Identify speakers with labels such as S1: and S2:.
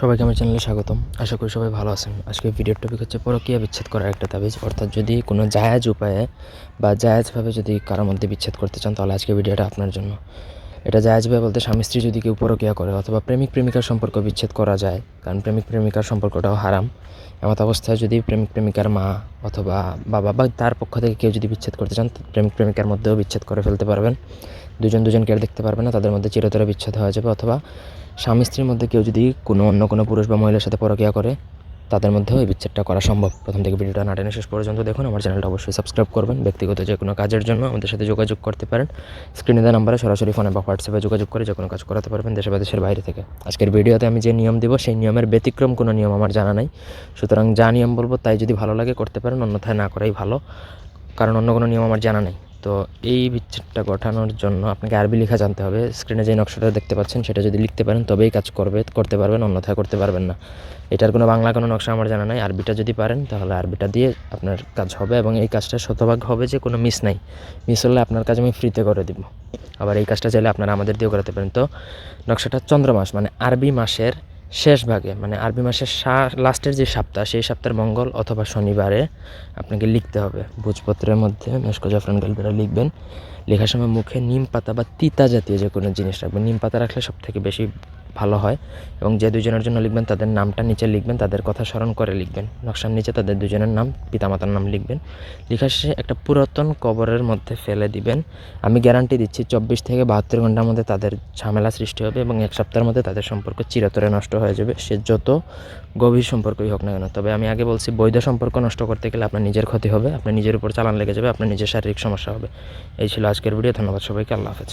S1: সবাইকে আমার চ্যানেলে স্বাগতম। আশা করি সবাই ভালো আছেন। আজকে ভিডিওর টপিক হচ্ছে পরকীয়া বিচ্ছেদ করার একটা তাবিজ। অর্থাৎ যদি কোনো জায়াজ উপায়ে বা জায়াজভাবে যদি কারোর মধ্যে বিচ্ছেদ করতে চান, তাহলে আজকে ভিডিওটা আপনার জন্য। এটা জায়াজভাবে বলতে স্বামী স্ত্রী যদি কেউ পরকীয়া করে অথবা প্রেমিক প্রেমিকার সম্পর্ক বিচ্ছেদ করা যায়, কারণ প্রেমিক প্রেমিকার সম্পর্কটাও হারাম। এমত অবস্থায় যদি প্রেমিক প্রেমিকার মা অথবা বাবা বা তার পক্ষ থেকে কেউ যদি বিচ্ছেদ করতে চান, প্রেমিক প্রেমিকার মধ্যেও বিচ্ছেদ করে ফেলতে পারবেন। দুজন দুজনকে আর দেখতে পারবে না, তাদের মধ্যে চিরতরে বিচ্ছেদ হয়ে যাবে অথবা স্বামী স্ত্রীর মধ্যে কেউ যদি কোনো অন্য কোনো পুরুষ বা মহিলার সাথে পরকীয়া করে, তাদের মধ্যেও এই বিচ্ছেদটা করা সম্ভব। প্রথম থেকে ভিডিওটা না টেনে শেষ পর্যন্ত দেখুন, আমার চ্যানেলটা অবশ্যই সাবস্ক্রাইব করবেন। ব্যক্তিগত যে কোনো কাজের জন্য আমাদের সাথে যোগাযোগ করতে পারেন। স্ক্রিনে দেওয়া নাম্বারে সরাসরি ফোনে বা হোয়াটসঅ্যাপে যোগাযোগ করে যে কোনো কাজ করাতে পারবেন দেশে বা দেশের বাইরে থেকে। আজকের ভিডিওতে আমি যে নিয়ম দেবো, সেই নিয়মের ব্যতিক্রম কোনো নিয়ম আমার জানা নাই। সুতরাং যা নিয়ম বলব তাই যদি ভালো লাগে করতে পারেন, অন্যথায় না করাই ভালো। কারণ অন্য কোনো নিয়ম আমার জানা নেই। তো এই বিচ্ছেদটা গঠানোর জন্য আপনাকে আরবি লেখা জানতে হবে। স্ক্রিনে যে নকশাটা দেখতে পাচ্ছেন, সেটা যদি লিখতে পারেন, তবেই কাজ করবে, করতে পারবেন, অন্যথায় করতে পারবেন না। এটার কোনো বাংলা, কোনো নকশা আমার জানা নাই। আরবিটা যদি পারেন, তাহলে আরবিটা দিয়ে আপনার কাজ হবে এবং এই কাজটা শতভাগ হবে যে কোনো মিস নাই। মিস হলে আপনার কাজ আমি ফ্রিতে করে দিব। আবার এই কাজটা চাইলে আপনারা আমাদের দিয়েও করাতে পারেন। তো নকশাটা চন্দ্রমাস মানে আরবি মাসের শেষ ভাগে মানে আরবি মাসের লাস্টের যে সপ্তাহ, সেই সপ্তাহের মঙ্গল অথবা শনিবারে আপনাকে লিখতে হবে। ভোজপত্রের মধ্যে মেশকো জাফরান গালবেরা লিখবেন। লেখার সময় মুখে নিম পাতা বা তিতা জাতীয় যে কোনো জিনিস রাখবেন। নিম পাতা রাখলে সব থেকে বেশি ভালো হয় এবং যে দুজনের জন্য লিখবেন তাদের নামটা নিচে লিখবেন, তাদের কথা স্মরণ করে লিখবেন। নকশার নিচে তাদের দুজনের নাম, পিতামাতার নাম লিখবেন। লেখার শেষে একটা পুরাতন কবরের মধ্যে ফেলে দিবেন। আমি গ্যারান্টি দিচ্ছি চব্বিশ থেকে বাহাত্তর ঘণ্টার মধ্যে তাদের ঝামেলা সৃষ্টি হবে এবং এক সপ্তাহের মধ্যে তাদের সম্পর্ক চিরতরে নষ্ট হয়ে যাবে। সে যত গভীর সম্পর্কই হোক না কেন, তবে আমি আগে বলছি বৈধ সম্পর্ক নষ্ট করতে গেলে আপনার নিজের ক্ষতি হবে আপনার নিজের উপর চালান লেগে যাবে, আপনার নিজের শারীরিক সমস্যা হবে। এই ছিল আজকের ভিডিও, ধন্যবাদ সবাইকে, আল্লাহ হাফেজ।